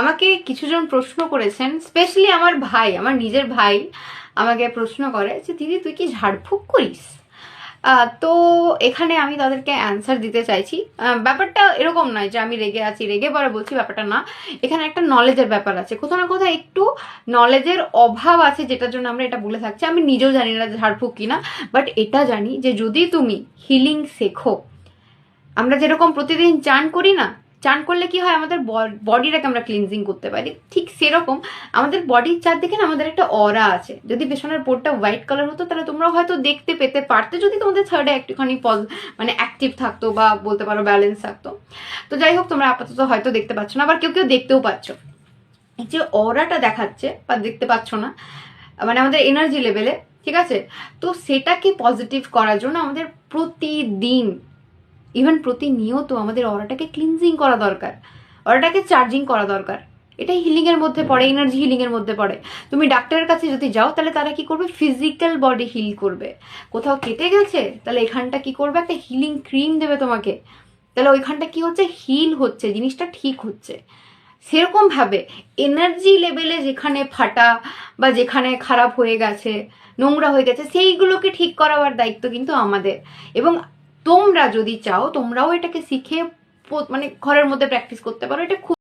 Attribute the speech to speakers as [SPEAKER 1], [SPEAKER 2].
[SPEAKER 1] আমাকে কিছুজন প্রশ্ন করেছেন স্পেশালি আমার ভাই, আমার নিজের ভাই আমাকে প্রশ্ন করে যে, দিদি, তুই কি ঝাড়ফুঁক করিস? তো এখানে আমি তাদেরকে অ্যান্সার দিতে চাইছি। ব্যাপারটা এরকম নয় যে আমি রেগে আছি, রেগে পরে বলছি, ব্যাপারটা না। এখানে একটা নলেজের ব্যাপার আছে। কোথাও না কোথাও একটু নলেজের অভাব আছে, যেটার জন্য আমরা এটা বলে থাকছি। আমি নিজেও জানি না ঝাড়ফুঁক কিনা বাট এটা জানি যে যদি তুমি হিলিং শেখো, আমরা যেরকম প্রতিদিন চান করি না চান করলে কি হয়, আমাদের বডিটাকে আমরা ক্লিনজিং করতে পারি। ঠিক সেরকম আমাদের বডির চারদিকে না আমাদের একটা অরা আছে। যদি পেছনের পোর্টটা হোয়াইট কালার হতো, তাহলে তোমরা হয়তো দেখতে পেতে পারতে যদি তোমাদের থার্ডে একটুখানি পজ- মানে অ্যাক্টিভ থাকতো বা বলতে পারো ব্যালেন্স থাকতো। তো যাই হোক, তোমরা আপাতত হয়তো দেখতে পাচ্ছ না, আবার কেউ কেউ দেখতেও পাচ্ছ। এই যে অরাটা দেখাচ্ছে বা দেখতে পাচ্ছ না মানে আমাদের এনার্জি লেভেলে ঠিক আছে? তো সেটাকে পজিটিভ করার জন্য আমাদের প্রতিদিন ইভেন প্রতিনিয়ত আমাদের অরাটাকে ক্লিনজিং করা দরকার অরাটাকে চার্জিং করা দরকার। এটা হিলিংয়ের মধ্যে পড়ে এনার্জি হিলিংয়ের মধ্যে পড়ে। তুমি ডাক্তারের কাছে যদি যাও, তাহলে তারা কি করবে? ফিজিক্যাল বডি হিল করবে। কোথাও কেটে গেছে, তাহলে এখানটা কি করবে? একটা হিলিং ক্রিম দেবে তোমাকে। তাহলে ওইখানটা কি হচ্ছে? হিল হচ্ছে, জিনিসটা ঠিক হচ্ছে। সেরকমভাবে এনার্জি লেভেলে যেখানে ফাটা বা যেখানে খারাপ হয়ে গেছে, নোংরা হয়ে গেছে, সেইগুলোকে ঠিক করাবার দায়িত্ব কিন্তু আমাদের। এবং তোমরা যদি চাও তোমরাও এটাকে শিখে মানে ঘরের মধ্যে প্র্যাকটিস করতে পারো। এটা খুব